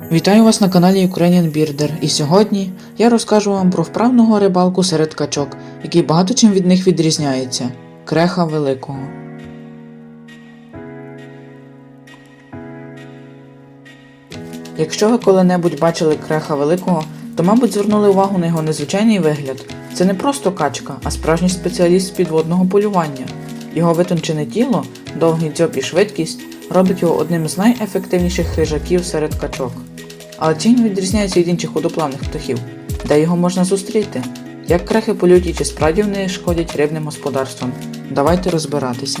Вітаю вас на каналі Ukrainian Birder і сьогодні я розкажу вам про вправного рибалку серед качок, який багато чим від них відрізняється креха великого. Якщо ви коли-небудь бачили креха великого, то, мабуть, звернули увагу на його незвичайний вигляд. Це не просто качка, а справжній спеціаліст з підводного полювання. Його витончене тіло, довгий дзьоб і швидкість робить його одним з найефективніших хижаків серед качок. Але чим відрізняється від інших водоплавних птахів? Де його можна зустріти? Як крехи полюють і чи справді вони шкодять рибним господарствам? Давайте розбиратися.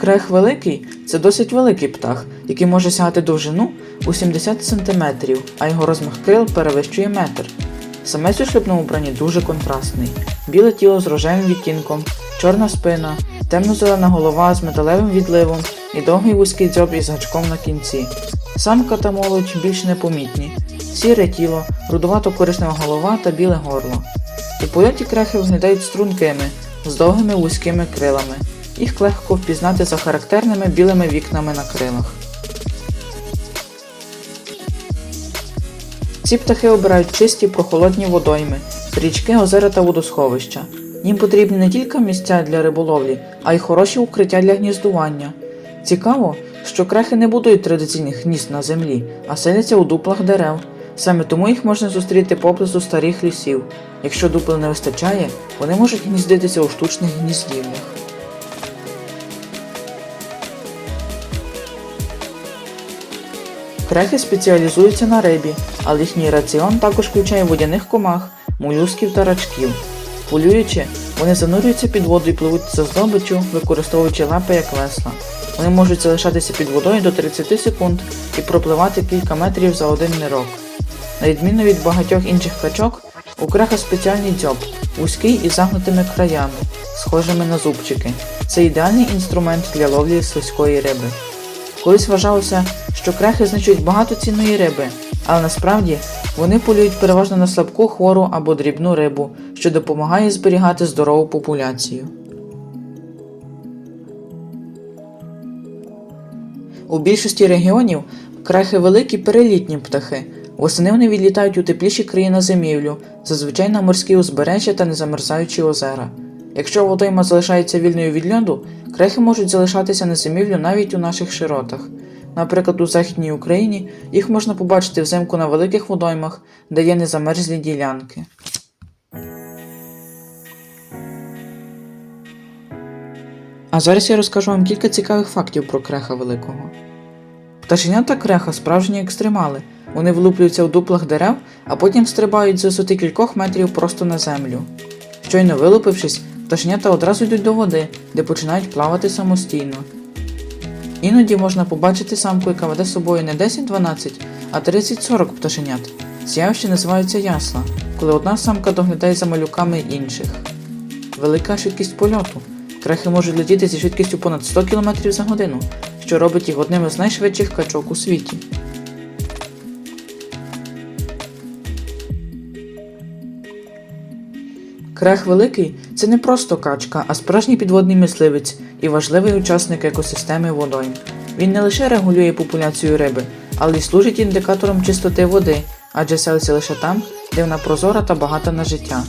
Крех великий це досить великий птах, який може сягати довжину у 70 см, а його розмах крил перевищує метр. Самець у шлюбному вбранні дуже контрастний. Біле тіло з рожевим відтінком, чорна спина, темно-зелена голова з металевим відливом і довгий вузький дзьоб із гачком на кінці. Самка та молодь більш непомітні, сіре тіло, рудувато коричнева голова та біле горло. У польоті крехи виглядають стрункими, з довгими вузькими крилами. Їх легко впізнати за характерними білими вікнами на крилах. Ці птахи обирають чисті прохолодні водойми, річки, озера та водосховища. Їм потрібні не тільки місця для риболовлі, а й хороші укриття для гніздування. Цікаво, що крехи не будують традиційних гнізд на землі, а селяться у дуплах дерев. Саме тому їх можна зустріти поблизу старих лісів. Якщо дупел не вистачає, вони можуть гніздитися у штучних гніздівлях. Крехи спеціалізуються на рибі, але їхній раціон також включає водяних комах, молюсків та рачків. Полюючи, вони занурюються під воду і пливуть за здобиччю, використовуючи лапи як весла. Вони можуть залишатися під водою до 30 секунд і пропливати кілька метрів за один нирок. На відміну від багатьох інших качок, у креха спеціальний дзьоб, вузький із загнутими краями, схожими на зубчики. Це ідеальний інструмент для ловлі слизької риби. Колись вважалося, що крехи знищують багато цінної риби, але насправді вони полюють переважно на слабку хвору або дрібну рибу, що допомагає зберігати здорову популяцію. У більшості регіонів крехи великі перелітні птахи. Восени вони відлітають у тепліші краї на зимівлю, зазвичай на морські узбережжя та незамерзаючі озера. Якщо водойма залишається вільною від льоду, крехи можуть залишатися на зимівлю навіть у наших широтах. Наприклад, у Західній Україні їх можна побачити взимку на великих водоймах, де є незамерзлі ділянки. А зараз я розкажу вам кілька цікавих фактів про креха великого. Пташенята креха справжні екстремали. Вони влуплюються у дуплах дерев, а потім стрибають з висоти кількох метрів просто на землю. Щойно вилупившись, пташенята одразу йдуть до води, де починають плавати самостійно. Іноді можна побачити самку, яка веде з собою не 10-12, а 30-40 пташенят. Ці називаються ясла, коли одна самка доглядає за малюками інших. Велика швидкість польоту. Крехи можуть летіти зі швидкістю понад 100 км за годину, що робить їх одним із найшвидших качок у світі. Крех великий це не просто качка, а справжній підводний мисливець і важливий учасник екосистеми водойм. Він не лише регулює популяцію риби, але й служить індикатором чистоти води, адже селиться лише там, де вона прозора та багата на життя.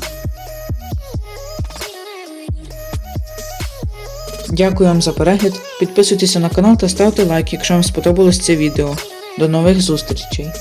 Дякую вам за перегляд. Підписуйтеся на канал та ставте лайк, якщо вам сподобалось це відео. До нових зустрічей!